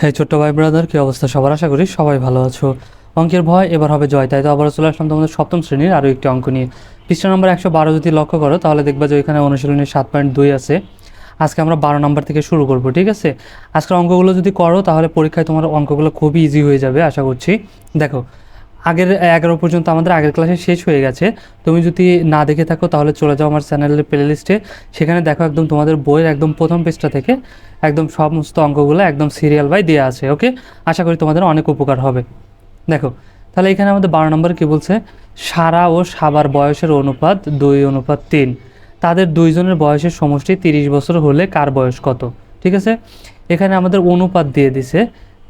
হ্যাঁ ছোট্ট ভাই ব্রাদার, কি অবস্থা সবার? আশা করি সবাই ভালো আছো। অঙ্কের ভয় এবার হবে জয়, তাই তো আবার চলে আসলাম তোমাদের সপ্তম শ্রেণির আরও একটি অঙ্ক নিয়ে। পৃষ্ঠা নম্বর একশো বারো যদি লক্ষ্য করো, তাহলে দেখবা যে ওইখানে অনুশীলনের সাত পয়েন্ট দুই আছে। আজকে আমরা বারো নম্বর থেকে শুরু করব, ঠিক আছে? আজকের অঙ্কগুলো যদি করো, তাহলে পরীক্ষায় তোমার অঙ্কগুলো খুবই ইজি হয়ে যাবে, আশা করছি। দেখো, আগের এগারো পর্যন্ত আমাদের আগের ক্লাসে শেষ হয়ে গেছে। তুমি যদি না দেখে থাকো, তাহলে চলে যাও আমার চ্যানেলের প্লেলিস্টে সেখানে দেখো একদম তোমাদের বইয়ের একদম প্রথম পেজটা থেকে। একদম সমস্ত অঙ্কগুলো একদম সিরিয়াল বাই দেওয়া আছে ওকে আশা করি তোমাদের অনেক উপকার হবে। দেখো, তাহলে এখানে আমাদের বারো নম্বর কী বলছে? সারা ও সাবার বয়সের অনুপাত দুই, অনুপাত তিন। তাদের দুইজনের বয়সের সমষ্টি তিরিশ বছর হলে কার বয়স কত? ঠিক আছে? এখানে আমাদের অনুপাত দিয়ে দিছে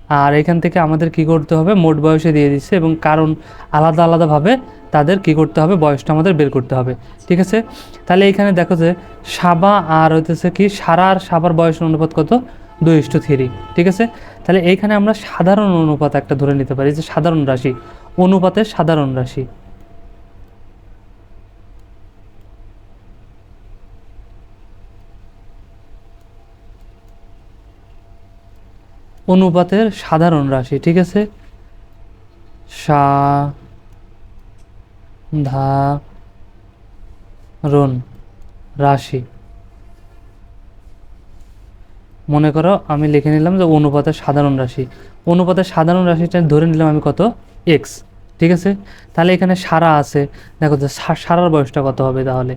আর এখান থেকে আমাদের কি করতে হবে? মোট বয়সে দিয়ে দিচ্ছে এবং কারণ আলাদা আলাদাভাবে তাদের কি করতে হবে? বয়সটা আমাদের বের করতে হবে। ঠিক আছে? তাহলে এখানে দেখো যে সাবা আর হইতেছে কি, সারা আর সাবার বয়সের অনুপাত কত? দুই ইস্টু থ্রি। ঠিক আছে? তাহলে এইখানে আমরা সাধারণ অনুপাত একটা ধরে নিতে পারি যে সাধারণ রাশি। অনুপাতের সাধারণ রাশি। অনুপাতের সাধারণ রাশি, ঠিক আছে? সা ধা সাধারণ রাশি। মনে করো আমি লিখে নিলাম যে অনুপাতের সাধারণ রাশি। অনুপাতের সাধারণ রাশিটা ধরে নিলাম আমি কত? এক্স ঠিক আছে? তাহলে এখানে সারা আছে। দেখো যে সারার বয়সটা কত হবে তাহলে?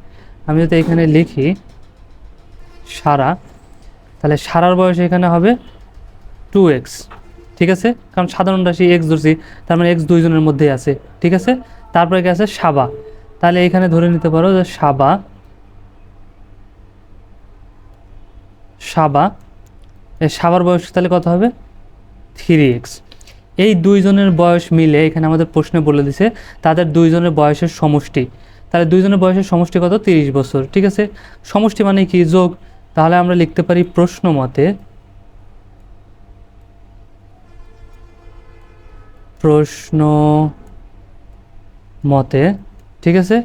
আমি যদি এখানে লিখি সারা, তাহলে সারার বয়স এখানে হবে টু এক্স ঠিক আছে? কারণ সাধারণ রাশি এক্স ধরছি, তার মানে এক্স দুইজনের মধ্যেই আছে, ঠিক আছে? তারপরে কি আছে সাবা। তাহলে এখানে ধরে নিতে পারো যে সাবা সাবা সাবার বয়স তাহলে কত হবে? থ্রি এক্স এই দুইজনের বয়স মিলে এখানে আমাদের প্রশ্নে বলে দিছে, তাদের দুইজনের বয়সের সমষ্টি। তাহলে দুইজনের বয়সের সমষ্টি কত? তিরিশ বছর, ঠিক আছে? সমষ্টি মানে কি? যোগ। তাহলে আমরা লিখতে পারি প্রশ্ন মতে প্রশ্ন মতে, ঠিক আছে?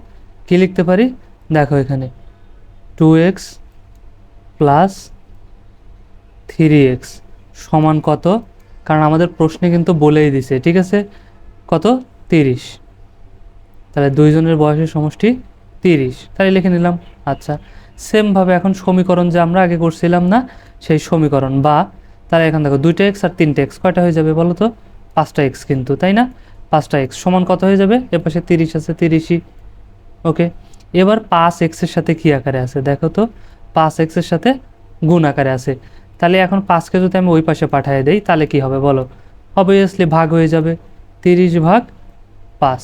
কি লিখতে পারি? দেখো এখানে। Two x plus three x সমান কত? কারণ আমাদের প্রশ্নে কিন্তু বলেই দিছে, ঠিক আছে? কত? তিরিশ। তাহলে দুইজনের বয়সের সমষ্টি তিরিশ। তাহলে লিখে নিলাম। আচ্ছা সেমভাবে এখন সমীকরণ যে আমরা আগে করছিলাম না, সেই সমীকরণ বা, তাহলে এখন দেখো দুইটা এক্স আর তিনটে এক্স কয়টা হয়ে যাবে বলো তো? পাঁচটা এক্স কিন্তু, তাই না? পাঁচটা এক্স সমান কত হয়ে যাবে? এ পাশে তিরিশ আছে, তিরিশই। ওকে? এবার পাঁচ এক্সের সাথে কী আকারে আছে? দেখো তো, পাঁচ এক্সের সাথে গুণ আকারে আছে। তাহলে এখন পাঁচকে যদি আমি ওই পাশে পাঠিয়ে দেই, তাহলে কি হবে বলো? অবভিয়াসলি ভাগ হয়ে যাবে। তিরিশ ভাগ পাঁচ।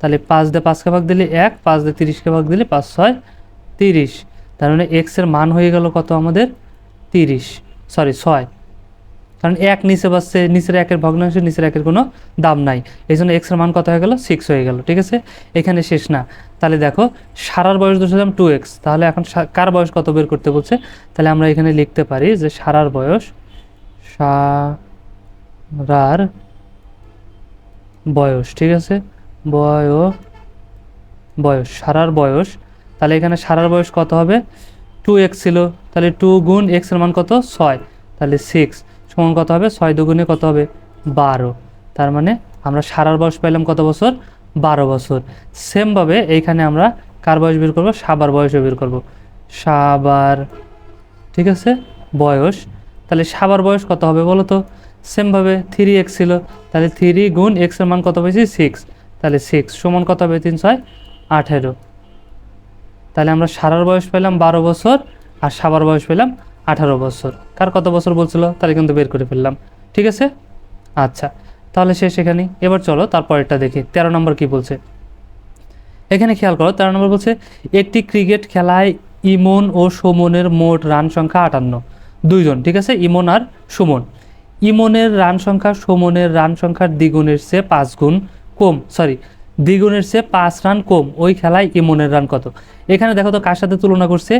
তাহলে পাঁচ দিয়ে পাঁচকে ভাগ দিলে এক, পাঁচ দিয়ে তিরিশকে ভাগ দিলে পাঁচ, ছয়, তিরিশ। তার মানে এক্সের মান হয়ে গেল কত আমাদের? তিরিশ। সরি ছয়। কারণ এক নিচে বাসছে, নিচের একের ভগ্নাংশ, নিচের একের কোনো দাম নাই। এই জন্য এক্সের মান কত হয়ে গেল? সিক্স হয়ে গেল, ঠিক আছে? এখানে শেষ না। তাহলে দেখো, সারার বয়স ধরছিলাম টু এক্স তাহলে এখন কার বয়স কত বের করতে বলছে? তাহলে আমরা এখানে লিখতে পারি যে সারার বয়স সারার বয়স, ঠিক আছে? বয়, বয়স, সারার বয়স। তাহলে এখানে সারার বয়স কত হবে? টু এক্স ছিল। তাহলে টু গুণ এক্সের মান কত? ছয়। তাহলে সিক্স সমান কত হবে? ছয় দুগুণে কত হবে? বারো। তার মানে আমরা সারার বয়স পাইলাম কত বছর? বারো বছর। সেমভাবে এইখানে আমরা কার বয়স বের করব? সাবার বয়সও বের করব। সাবার, ঠিক আছে? বয়স। তাহলে সাবার বয়স কত হবে বলো তো? সেমভাবে থ্রি এক্স ছিল। তাহলে থ্রি গুণ এক্সের মান কত পেয়েছি? সিক্স তাহলে সিক্স সমান কত হবে? তিন, ছয়, আঠেরো। তাহলে আমরা সারার বয়স পেলাম বারো বছর আর সাবার বয়স পেলাম আঠারো বছর। কার কত বছর বলছিল তাহলে কিন্তু বের করে ফেললাম। ঠিক আছে? আচ্ছা তাহলে শেষ এখানেই। এবার চলো, তারপরেরটা দেখি। তেরো নম্বর কি বলছে? এখানে খেয়াল করো, তেরো নম্বর বলছে, একটি ক্রিকেট খেলায় ইমন ও সুমনের মোট রান সংখ্যা আটান্ন। দুইজন, ঠিক আছে? ইমন আর সুমন। ইমনের রান সংখ্যা সুমনের রান সংখ্যার দ্বিগুণের চেয়ে পাঁচ গুণ কম। সরি দ্বিগুণের চেয়ে পাঁচ রান কম। ওই খেলায় ইমনের রান কত? এখানে দেখো তো কার সাথে তুলনা করছে?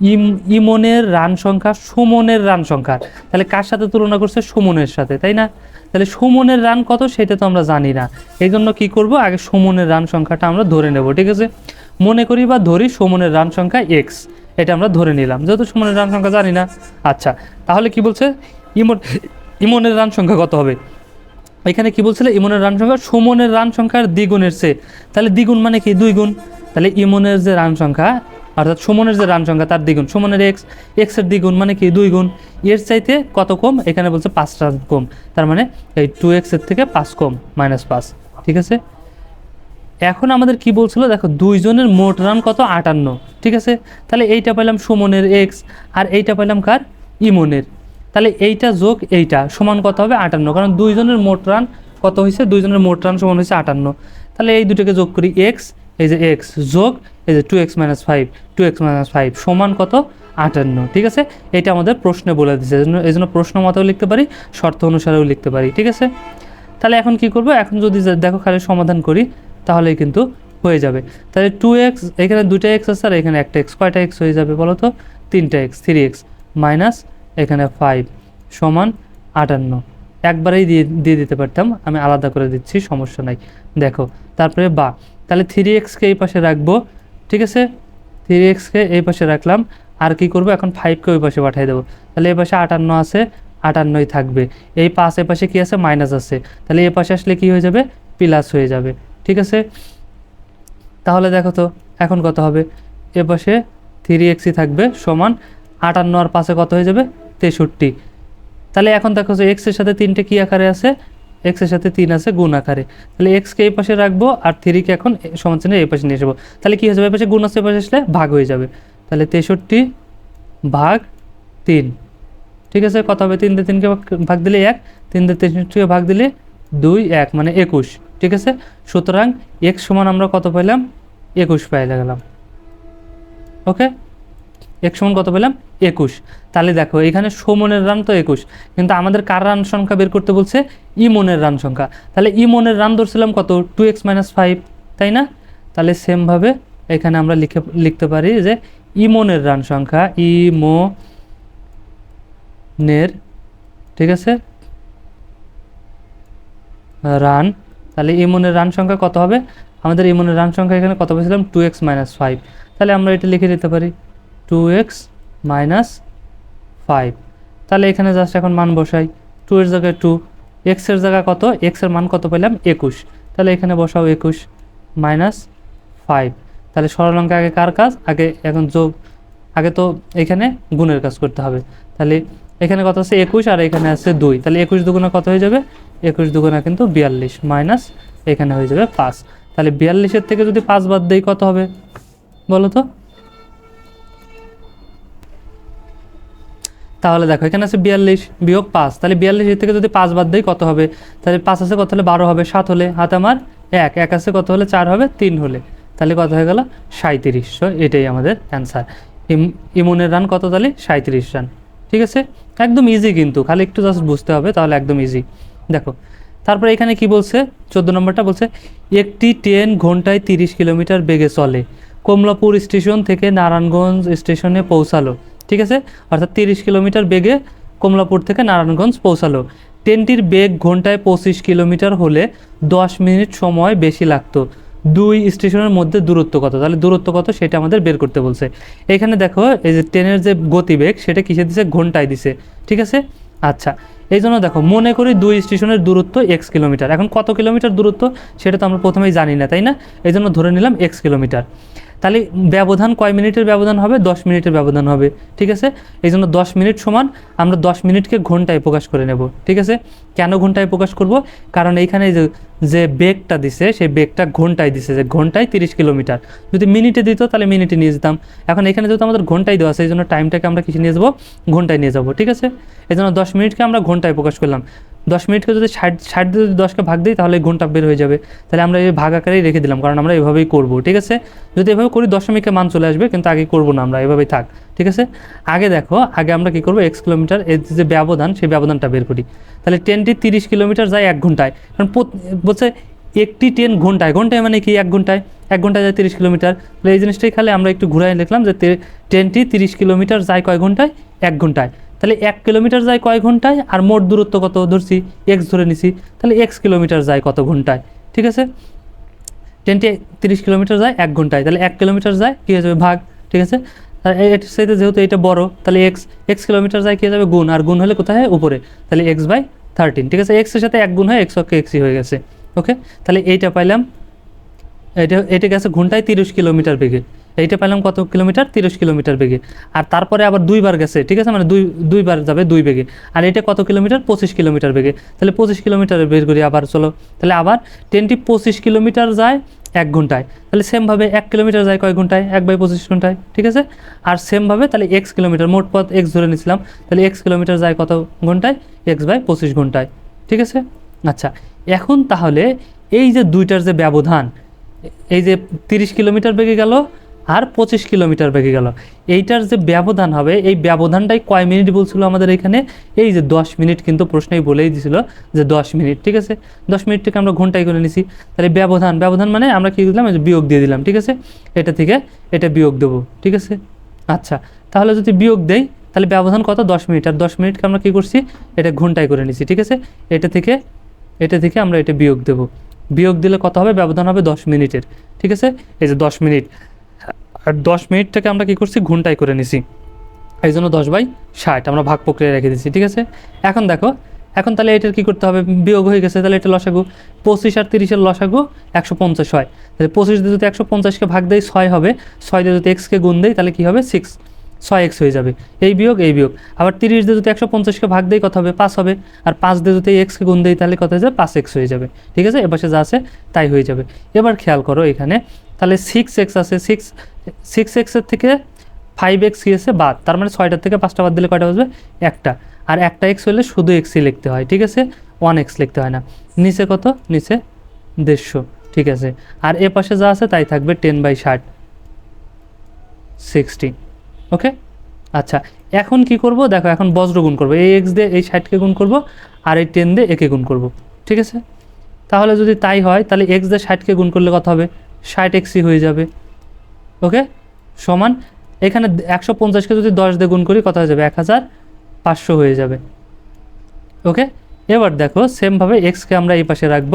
ইম, ইমনের রান সংখ্যা, সুমনের রান সংখ্যা। তাহলে কার সাথে তুলনা করছে? সুমনের সাথে, তাই না? তাহলে সুমনের রান কত সেটা তো আমরা জানি না। এই জন্য কী করব? আগে সুমনের রান সংখ্যাটা আমরা ধরে নেব, ঠিক আছে? মনে করি বা ধরি সুমনের রান সংখ্যা এক্স এটা আমরা ধরে নিলাম। যেহেতু সুমনের রান সংখ্যা জানি না আচ্ছা তাহলে কি বলছে? ইমন, ইমনের রান সংখ্যা কত হবে? এখানে কি বলছিল? ইমনের রান সংখ্যা, সুমনের রান সংখ্যার দ্বিগুণের চেয়ে। তাহলে দ্বিগুণ মানে কি? দুই গুণ। তাহলে ইমনের যে রান সংখ্যা অর্থাৎ সুমনের যে রান সংখ্যা, তার দ্বিগুণ। সুমনের এক্স এক্সের দ্বিগুণ মানে কি? দুই গুণ। এর চাইতে কত কম? এখানে বলছে পাঁচ রান কম। তার মানে এই টু এক্সের থেকে পাঁচ কম মাইনাস পাঁচ। ঠিক আছে? এখন আমাদের কি বলছিল? দেখো দুইজনের মোট রান কত? আটান্ন। ঠিক আছে? তাহলে এইটা পেলাম সুমনের এক্স আর এইটা পেলাম কার? ইমনের। তাহলে এইটা যোগ এইটা, সমান কত হবে? আটান্ন। কারণ দুইজনের মোট রান কত হয়েছে দুইজনের মোট রান সমান হয়েছে আটান্ন। তাহলে এই দুটোকে যোগ করি এক্স এই যে এক্স যোগ এই যে two x minus five two x minus five সমান কত? আটান্ন, ঠিক আছে? এটা আমাদের প্রশ্নে বলে দিচ্ছে এই জন্য প্রশ্ন মতেও লিখতে পারি, শর্ত অনুসারেও লিখতে পারি, ঠিক আছে? তাহলে এখন কি করব? এখন যদি দেখো খালি সমাধান করি, তাহলেই কিন্তু হয়ে যাবে। তাহলে টু এক্স এখানে দুটা এক্স আছে আর এখানে একটা এক্স কয়টা এক্স হয়ে যাবে বলো তো? তিনটা এক্স থ্রি এক্স মাইনাস এখানে ফাইভ সমান আটান্ন। একবারেই দিয়ে দিয়ে দিতে পারতাম, আমি আলাদা করে দিচ্ছি, সমস্যা নাই। দেখো, তারপরে বা, তাহলে থ্রি এক্সকে এই পাশে রাখব ঠিক আছে? থ্রি এক্সকে এই পাশে রাখলাম। আর কি করব? এখন ফাইভকে ওই পাশে পাঠিয়ে দেবো। তাহলে এই পাশে আটান্ন আছে, আটান্নই থাকবে। এই পাঁচ এ পাশে কি আছে? মাইনাস আছে। তাহলে এ পাশে আসলে কি হয়ে যাবে? প্লাস হয়ে যাবে। ঠিক আছে? তাহলে দেখো তো, এখন কত হবে? এ পাশে থ্রি এক্সই থাকবে সমান আটান্ন আর পাশে কত হয়ে যাবে? তেষট্টি। তাহলে এখন দেখো যে এক্সের সাথে তিনটে কী আকারে আছে? এক্সের সাথে তিন আছে গুণ আকারে। তাহলে এক্সকে এই পাশে রাখব আর থ্রিকে এখন সমান চিহ্নে এই পাশে নিয়ে আসব। তাহলে কী হয়ে যাবে? এই পাশে গুণ আছে, এই পাশে আসলে ভাগ হয়ে যাবে। তাহলে তেষট্টি ভাগ তিন। ঠিক আছে? কত হবে? তিন তিনকে ভাগ- দিলে এক। তিন তেষট্টিকে ভাগ দিলে দুই, এক মানে একুশ। ঠিক আছে? সুতরাং এক্স সমান আমরা কত পেলাম একুশ পাইলে গেলাম। ওকে এক সমান কত পেলাম? একুশ। তাহলে দেখো, এখানে সমনের রান তো একুশ। কিন্তু আমাদের কার রান সংখ্যা বের করতে বলছে? ইমনের রান সংখ্যা। তাহলে ইমনের রান ধরছিলাম কত? টু এক্স মাইনাস ফাইভ, তাই না? তাহলে সেমভাবে এখানে আমরা লিখে, লিখতে পারি যে ইমনের রান সংখ্যা ইমো নের ঠিক আছে? রান। তাহলে ইমনের রান সংখ্যা কত হবে? আমাদের ইমনের রান সংখ্যা এখানে কত পেয়েছিলাম? Two x minus five. তাহলে আমরা এটা লিখে দিতে পারি। টু এক্স মাইনাস ফাইভ তাহলে এখানে জাস্ট এখন মান বসাই। টু এর জায়গায় টু এক্সের জায়গায় কত? এক্সের মান কত পেলাম? একুশ। তাহলে এখানে বসাও একুশ মাইনাস ফাইভ তাহলে সরলাঙ্কে আগে কার কাজ? আগে এখন যোগ আগে তো এখানে গুণের কাজ করতে হবে। তাহলে এখানে কত আছে? একুশ আর এখানে আছে দুই। তাহলে একুশ দুগুণা কত হয়ে যাবে? একুশ দুগুণা কিন্তু বিয়াল্লিশ মাইনাস এখানে হয়ে যাবে পাঁচ। তাহলে বিয়াল্লিশের থেকে যদি পাঁচ বাদ দেই কত হবে? বলো তো? তাহলে দেখো, এখানে আছে বিয়াল্লিশ বিয়োগ পাঁচ। তাহলে বিয়াল্লিশ থেকে যদি পাঁচ বাদ দেই কত হবে? তাহলে পাঁচ আছে কত হলে বারো হবে? সাত হলে হাতে আমার এক। এক আছে কত হলে চার হবে? তিন হলে। তাহলে কত হয়ে গেল? সাঁত্রিশ এটাই আমাদের অ্যান্সার ইমনের রান কত তাহলে? সাঁত্রিশ রান। ঠিক আছে? একদম ইজি কিন্তু। খালি একটু জাস্ট বুঝতে হবে, তাহলে একদম ইজি দেখো, তারপরে এখানে কি বলছে? চোদ্দ নম্বরটা বলছে, একটি ট্রেন ঘন্টায় তিরিশ কিলোমিটার বেগে চলে। কমলাপুর স্টেশন থেকে নারায়ণগঞ্জ স্টেশনে পৌঁছালো। ঠিক আছে? অর্থাৎ তিরিশ কিলোমিটার বেগে কমলাপুর থেকে নারায়ণগঞ্জ পৌঁছালো। ট্রেনটির বেগ ঘন্টায় পঁচিশ কিলোমিটার হলে দশ মিনিট সময় বেশি লাগতো। দুই স্টেশনের মধ্যে দূরত্ব কত? তাহলে দূরত্ব কত? সেটা আমাদের বের করতে বলছে। এখানে দেখো, এই যে ট্রেনের যে গতিবেগ, সেটা কিসে দিছে? ঘন্টায় দিছে। ঠিক আছে? আচ্ছা এই জন্য দেখো, মনে করি দুই স্টেশনের দূরত্ব এক্স কিলোমিটার। এখন কত কিলোমিটার দূরত্ব? সেটা তো আমরা প্রথমেই জানি না, তাই না? এই জন্য ধরে নিলাম এক্স কিলোমিটার। তাহলে ব্যবধান কয় মিনিটের ব্যবধান হবে? দশ মিনিটের ব্যবধান হবে। ঠিক আছে? এই জন্য দশ মিনিট সমান আমরা দশ মিনিটকে ঘন্টায় প্রকাশ করে নেব। ঠিক আছে? কেন ঘন্টায় প্রকাশ করব? কারণ এইখানে যে যে বেগটা দিছে, সেই বেগটা ঘন্টায় দিছে, যে ঘন্টায় তিরিশ কিলোমিটার। যদি মিনিটে দিত, তাহলে মিনিটে নিয়ে যেতাম। এখন এখানে যেহেতু আমাদের ঘন্টায় দেওয়া আছে এই জন্য টাইমটাকে আমরা কিছু নিয়ে যাব? ঘন্টায় নিয়ে যাব। ঠিক আছে? এই জন্য দশ মিনিটকে আমরা ঘন্টায় প্রকাশ করলাম। দশ মিনিটকে যদি ষাট ষাট দিয়ে যদি দশকে ভাগ দিই, তাহলে ঘণ্টা বের হয়ে যাবে। তাহলে আমরা এই ভাগ আকারেই রেখে দিলাম, কারণ আমরা এভাবেই করব, ঠিক আছে? যদি এভাবে করি দশমিকে মান চলে আসবে, কিন্তু আগে করব না আমরা, এভাবেই থাক, ঠিক আছে? আগে দেখো, আগে আমরা কি করব এক্স কিলোমিটার এর যে ব্যবধান, সেই ব্যবধানটা বের করি। তাহলে ট্রেনটি তিরিশ কিলোমিটার যায় এক ঘন্টায়, কারণ বলছে একটি ট্রেন ঘন্টায় ঘন্টায় মানে কি এক ঘন্টায়? এক ঘন্টায় যায় তিরিশ কিলোমিটার তাহলে এই জিনিসটাই খালি আমরা একটু ঘুরাই লিখলাম যে ট্রেনটি তিরিশ কিলোমিটার যায় কয় ঘন্টায়? এক ঘন্টায়। তাহলে এক কিলোমিটার যায় কয় ঘন্টায়? আর মোট দূরত্ব কত? ধরছি এক্স ধরে নিছি। তাহলে এক্স কিলোমিটার যায় কত ঘন্টায়? ঠিক আছে? ট্রেনটি তিরিশ কিলোমিটার যায় এক ঘন্টায়। তাহলে এক কিলোমিটার যায়, কী হয়ে যাবে? ভাগ। ঠিক আছে? এটার সাথে যেহেতু এটা বড়, তাহলে এক্স এক্স কিলোমিটার যায় কি হয়ে যাবে? গুণ। আর গুণ হলে কোথায়? হয়? উপরে। তাহলে এক্স বাই থার্টিন ঠিক আছে? এক্সের সাথে এক গুণ হয় এক্স অক্ষে এক্সই হয়ে গেছে। ওকে তাহলে এইটা পাইলাম এটা এটা গেছে ঘন্টায় তিরিশ কিলোমিটার বেগে। এইটা পেলাম কত কিলোমিটার? তিরিশ কিলোমিটার বেগে। আর তারপরে আবার দুইবার গেছে, ঠিক আছে? মানে দুই, দুইবার যাবে দুই বেগে। আর এটা কত কিলোমিটার? পঁচিশ কিলোমিটার বেগে। তাহলে পঁচিশ কিলোমিটার বের করি আবার, চলো। তাহলে আবার ট্রেনটি পঁচিশ কিলোমিটার যায় এক ঘন্টায়। তাহলে সেমভাবে এক কিলোমিটার যায় কয় ঘন্টায়? এক বাই পঁচিশ ঘন্টায়, ঠিক আছে? আর সেমভাবে তাহলে এক্স কিলোমিটার, মোট পথ এক্স ধরে নিয়েছিলাম তাহলে এক্স কিলোমিটার যায় কত ঘন্টায়? এক্স বাই পঁচিশ ঘন্টায়, ঠিক আছে? আচ্ছা এখন তাহলে এই যে দুইটার যে ব্যবধান, এই যে তিরিশ কিলোমিটার বেগে গেল আর পঁচিশ কিলোমিটার বেগে গেল। এইটার যে ব্যবধান হবে, এই ব্যবধানটাই কয় মিনিট বলছিল আমাদের এখানে? এই যে দশ মিনিট কিন্তু প্রশ্নেই বলেই দিছিল যে দশ মিনিট, ঠিক আছে? দশ মিনিট থেকে আমরা ঘন্টায় করে নিছি। তাহলে ব্যবধান ব্যবধান মানে আমরা কি দিলাম? বিয়োগ দিয়ে দিলাম, ঠিক আছে? এটা থেকে এটা বিয়োগ দেবো, ঠিক আছে? আচ্ছা তাহলে যদি বিয়োগ দেই, তাহলে ব্যবধান কত? দশ মিনিট। আর দশ মিনিটকে আমরা কী করছি? এটা ঘন্টায় করে নিছি, ঠিক আছে? এটা থেকে এটা থেকে আমরা এটা বিয়োগ দেব। বিয়োগ দিলে কত হবে? ব্যবধান হবে দশ মিনিটের, ঠিক আছে? এই যে দশ মিনিট। আর দশ মিনিটটাকে আমরা কী করছি? ঘন্টায় করে নিছি। এই জন্য দশ বাই ষাট আমরা ভাগ প্রক্রিয়া রেখে দিচ্ছি ঠিক আছে? এখন দেখো, এখন তাহলে এটার কী করতে হবে? বিয়োগ হয়ে গেছে, তাহলে এটা লসাগু। পঁচিশ আর তিরিশের লসাগু একশো পঞ্চাশ হয়। তাহলে পঁচিশ দিয়ে যদি একশো পঞ্চাশকে ভাগ দেয় ছয় হবে। ছয় দিয়ে যদি এক্সকে গুণ দেয় তাহলে কী হবে? সিক্স ছয় এক্স হয়ে যাবে। এই বিয়োগ এই বিয়োগ। আবার তিরিশ দিয়ে যদি একশো পঞ্চাশকে ভাগ দেয় কত হবে? পাঁচ হবে। আর পাঁচ দিয়ে যদি এক্সকে গুণ দেয় তাহলে কত হয়ে যাবে? পাঁচ এক্স হয়ে যাবে। ঠিক আছে? এপাশে যা আছে, তাই হয়ে যাবে। এবার খেয়াল করো এখানে, তাহলে সিক্স এক্স আছে। সিক্স সিক্স এক্সের থেকে ফাইভ এক্স গিয়েছে বাদ। তার মানে ছয়টার থেকে পাঁচটা বাদ দিলে কয়টা বাজবে? একটা। আর একটা এক্স হলে শুধু এক্সই লিখতে হয়, ঠিক আছে? ওয়ান এক্স লিখতে হয় না। নিচে কত? নিচে দেড়শো। ঠিক আছে? আর এ পাশে যা আছে, তাই থাকবে টেন বাই ষাট। সিক্সটি ওকে আচ্ছা এখন কি করব? দেখো, এখন বজ্র গুণ করব। এই এক্স দিয়ে এই ষাটকে গুণ করব, আর এই টেন দিয়ে একে গুণ করব। ঠিক আছে? তাহলে যদি তাই হয়, তাহলে এক্স দিয়ে ষাটকে গুণ করলে কত হবে? ষাট এক্সই হয়ে যাবে। ওকে সমান, এখানে একশো পঞ্চাশকে যদি দশ দিয়ে গুণ করি, কত হয়ে যাবে? এক হাজার পাঁচশো হয়ে যাবে। ওকে এবার দেখো সেমভাবে এক্সকে আমরা এই পাশে রাখব,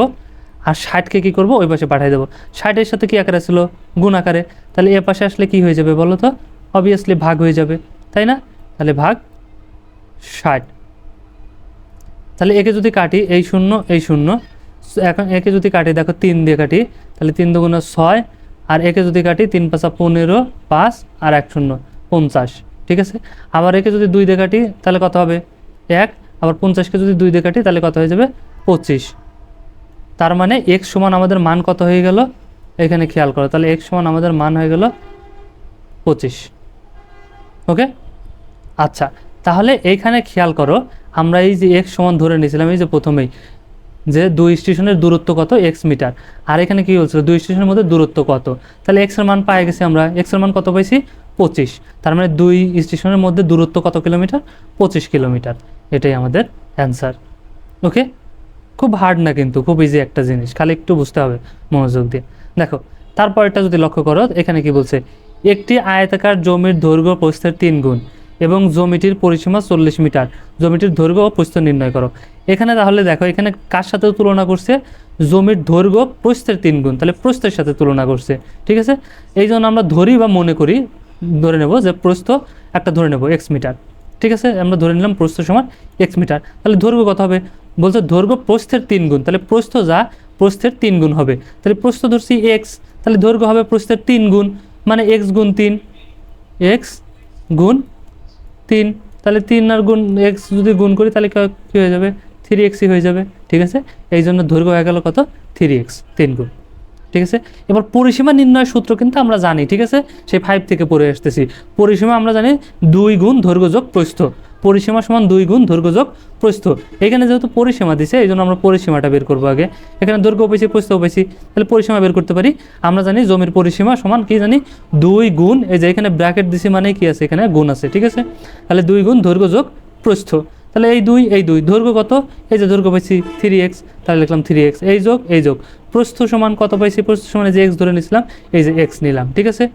আর ষাটকে কী করব? ওই পাশে পাঠিয়ে দেবো। ষাটের সাথে কী আকারে ছিল? গুণ আকারে। তাহলে এ পাশে আসলে কি হয়ে যাবে বলো তো? অবভিয়াসলি ভাগ হয়ে যাবে, তাই না? তাহলে ভাগ ষাট। তাহলে একে যদি কাটি, এই শূন্য এই শূন্য এখন একে যদি কাটি, দেখো তিন দিয়ে কাটি, তাহলে তিন দুগুণ ছয়, আর একে যদি কাটি, তিন পাঁচা পনেরো, পাঁচ, আর এক শূন্য, পঞ্চাশ, ঠিক আছে? আবার একে যদি দুই দিয়ে কাটি, তাহলে কত হবে? এক, আবার পঞ্চাশকে যদি দুই দিয়ে কাটি, তাহলে কত হয়ে যাবে? পঁচিশ। তার মানে এক সমান আমাদের মান কত হয়ে গেল? এখানে খেয়াল করো, তাহলে এক সমান আমাদের মান হয়ে গেল পঁচিশ। ওকে? আচ্ছা তাহলে এইখানে খেয়াল করো, আমরা এই যে এক্স সমান ধরে নিয়েছিলাম, এই যে প্রথমেই, যে দুই স্টেশনের দূরত্ব কত? X metre. আর এখানে কি বলছিল? দুই স্টেশনের মধ্যে দূরত্ব কত? তাহলে এক্সের মান পাই গেছি আমরা এক্সের মান কত পাইছি? পঁচিশ। তার মানে দুই স্টেশনের মধ্যে দূরত্ব কত কিলোমিটার? পঁচিশ কিলোমিটার। এটাই আমাদের অ্যান্সার। ওকে? খুব হার্ড না কিন্তু, খুব ইজি একটা জিনিস, খালি একটু বুঝতে হবে মনোযোগ দিয়ে। দেখো তারপরটা যদি লক্ষ্য করো, এখানে কি বলছে? একটি আয়তাকার জমির দৈর্ঘ্য প্রস্থের তিন গুণ এবং জমিটির পরিসীমা চল্লিশ মিটার। জমিটির দৈর্ঘ্য ও প্রস্থ নির্ণয় করো। এখানে তাহলে দেখো, এখানে কার সাথে তুলনা করছে? জমির দৈর্ঘ্য প্রস্থের তিন গুণ। তাহলে প্রস্থের সাথে তুলনা করছে। ঠিক আছে? এই জন্য আমরা ধরি বা মনে করি, ধরে নেব যে প্রস্থ একটা ধরে নেব এক্স মিটার। ঠিক আছে? আমরা ধরে নিলাম প্রস্থ সমান এক্স মিটার। তাহলে দৈর্ঘ্য কত হবে? বলছে দৈর্ঘ্য প্রস্থের তিন গুণ। তাহলে প্রস্থ যা, প্রস্থের তিন গুণ হবে। তাহলে প্রস্থ ধরছি এক্স তাহলে দৈর্ঘ্য হবে প্রস্থের তিন গুণ। মানে এক্স গুণ তিন এক্স গুণ তিন। তাহলে তিন আর গুণ এক্স যদি গুণ করি, তাহলে ক- হয়ে যাবে? থ্রি এক্সই হয়ে যাবে, ঠিক আছে? এই জন্য দৈর্ঘ্য হয়ে গেল কত? থ্রি এক্স তিন গুণ, ঠিক আছে? এবার পরিসীমা নির্ণয় সূত্র কিন্তু আমরা জানি, ঠিক আছে? সেই ফাইভ থেকে পড়ে আসতেছি। পরিসীমা আমরা জানি দুই গুণ দৈর্ঘ্য যোগ প্রস্থ। পরিসীমা সমান দুই গুণ দৈর্ঘ্য যোগ প্রস্থ এখানে যেহেতু পরিসীমা দিছে, এই জন্য আমরা পরিসীমাটা বের করব আগে। এখানে দৈর্ঘ্য পেয়েছি প্রস্থ পেয়েছি তাহলে পরিসীমা বের করতে পারি। আমরা জানি জমির পরিসীমা সমান কি জানি? দুই গুণ, এই যে এখানে ব্র্যাকেট দিছি মানে কি আছে? এখানে গুণ আছে, ঠিক আছে? তাহলে দুই গুণ দৈর্ঘ্য যোগ প্রস্থ। তাহলে এই দুই এই দুই দৈর্ঘ্য কত? এই যে দৈর্ঘ্য পাইছি থ্রি এক্স, তাহলে লিখলাম থ্রি এক্স। এই যোগ এই যোগ। প্রস্থ সমান কত পাইছি? প্রস্থ সমান যে এক্স ধরে নিয়েছিলাম এই যে এক্স নিলাম, ঠিক আছে?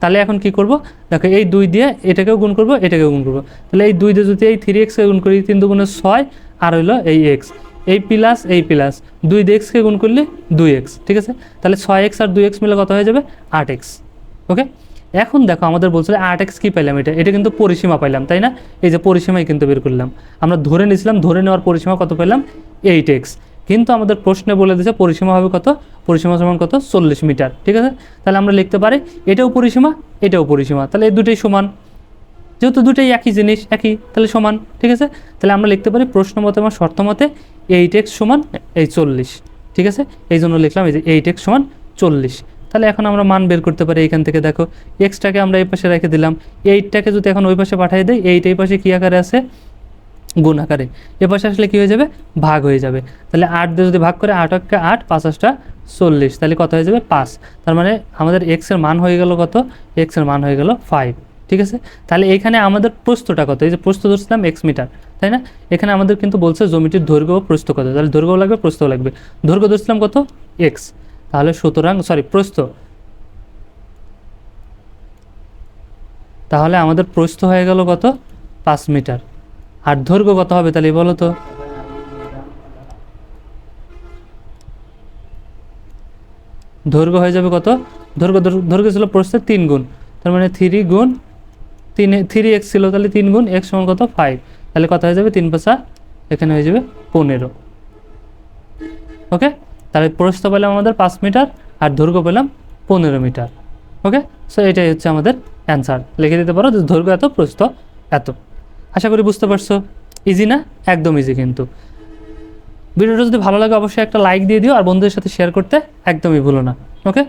তাহলে এখন কি করব? দেখো এই দুই দিয়ে এটাকেও গুণ করব, এটাকেও গুণ করব। তাহলে এই দুই দিয়ে যদি এই থ্রি এক্সকে গুণ করি, তিন দুগুণে ছয়, আর হইল এই এক্স এই প্লাস এই প্লাস দুই দিয়ে এক্সকে গুণ করলে দুই এক্স ঠিক আছে? তাহলে ছয় এক্স আর দুই এক্স মিলে কত হয়ে যাবে? আট এক্স ওকে এখন দেখো আমাদের বলছিল আট এক্স কী পাইলাম এটা? এটা কিন্তু পরিসীমা পাইলাম, তাই না? এই যে পরিসীমাই কিন্তু বের করলাম। আমরা ধরে নিয়েছিলাম, ধরে নেওয়ার পরিসীমা কত পেলাম এইট এক্স কিন্তু আমাদের প্রশ্নে বলে দিয়েছে পরিসীমা হবে কত? পরিসীমা সমান কত? চল্লিশ মিটার। ঠিক আছে? তাহলে আমরা লিখতে পারি, এটাও পরিসীমা এটাও পরিসীমা। তাহলে এই দুটোই সমান। যেহেতু দুটোই একই জিনিস, একই, তাহলে সমান। ঠিক আছে? তাহলে আমরা লিখতে পারি প্রশ্ন মতে এবং শর্ত মতে এইট এক্স সমান এই চল্লিশ। ঠিক আছে? এই জন্য লিখলাম এই যে এইট এক্স সমান চল্লিশ। তাহলে এখন আমরা মান বের করতে পারি এখান থেকে, দেখো। এক্সটাকে আমরা এই পাশে রেখে দিলাম। এইটটাকে যদি এখন ওই পাশে পাঠিয়ে দিই এইট এই পাশে কী আকারে আছে? গুণ আকারে। এ পাশে আসলে কী হয়ে যাবে? ভাগ হয়ে যাবে। তাহলে আট দিয়ে যদি ভাগ করে আট একটা আট, পাঁচ আটটা চল্লিশ, তাহলে কত হয়ে যাবে? পাঁচ। তার মানে আমাদের এক্সের মান হয়ে গেল কত? এক্সের মান হয়ে গেল ফাইভ ঠিক আছে? তাহলে এখানে আমাদের প্রস্থটা কত? এই যে প্রস্থ ধরছিলাম এক্স মিটার, তাই না? এখানে আমাদের কিন্তু বলছে জমিটির দৈর্ঘ্য প্রস্থ কত? তাহলে দৈর্ঘ্য লাগবে, প্রস্থ লাগবে। দৈর্ঘ্য ধরছিলাম কত? এক্স তাহলে সুতরাং সরি প্রস্থ। তাহলে আমাদের প্রস্থ হয়ে গেল কত? পাঁচ মিটার। আর দৈর্ঘ্য কত হবে তাহলে বলো তো? দৈর্ঘ্য হয়ে যাবে কত? দৈর্ঘ্য- দৈর্ঘ্য ছিল প্রস্থের তিন গুণ। তার মানে থ্রি গুণ, তিন থ্রি এক্স ছিল তাহলে তিন গুণ এক্স সমান কত? ফাইভ তাহলে কত হয়ে যাবে? তিন পাশা এখানে হয়ে যাবে পনেরো। ওকে তাহলে প্রস্থ পেলাম আমাদের পাঁচ মিটার আর দৈর্ঘ্য পেলাম পনেরো মিটার। ওকে সো এটাই হচ্ছে আমাদের অ্যান্সার লিখে দিতে পারো যে দৈর্ঘ্য এত, প্রস্থ এত। আশা করি বুঝতে পারছ। ইজি না? একদম ইজি কিন্তু। ভিডিওটা যদি ভালো লাগে অবশ্যই একটা লাইক দিয়ে দিও, আর বন্ধুদের সাথে শেয়ার করতে একদমই ভুলো না। ওকে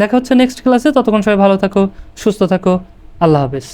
দেখা হচ্ছে নেক্সট ক্লাসে ততক্ষণ সবাই ভালো থাকো, সুস্থ থাকো। আল্লাহ হাফেজ।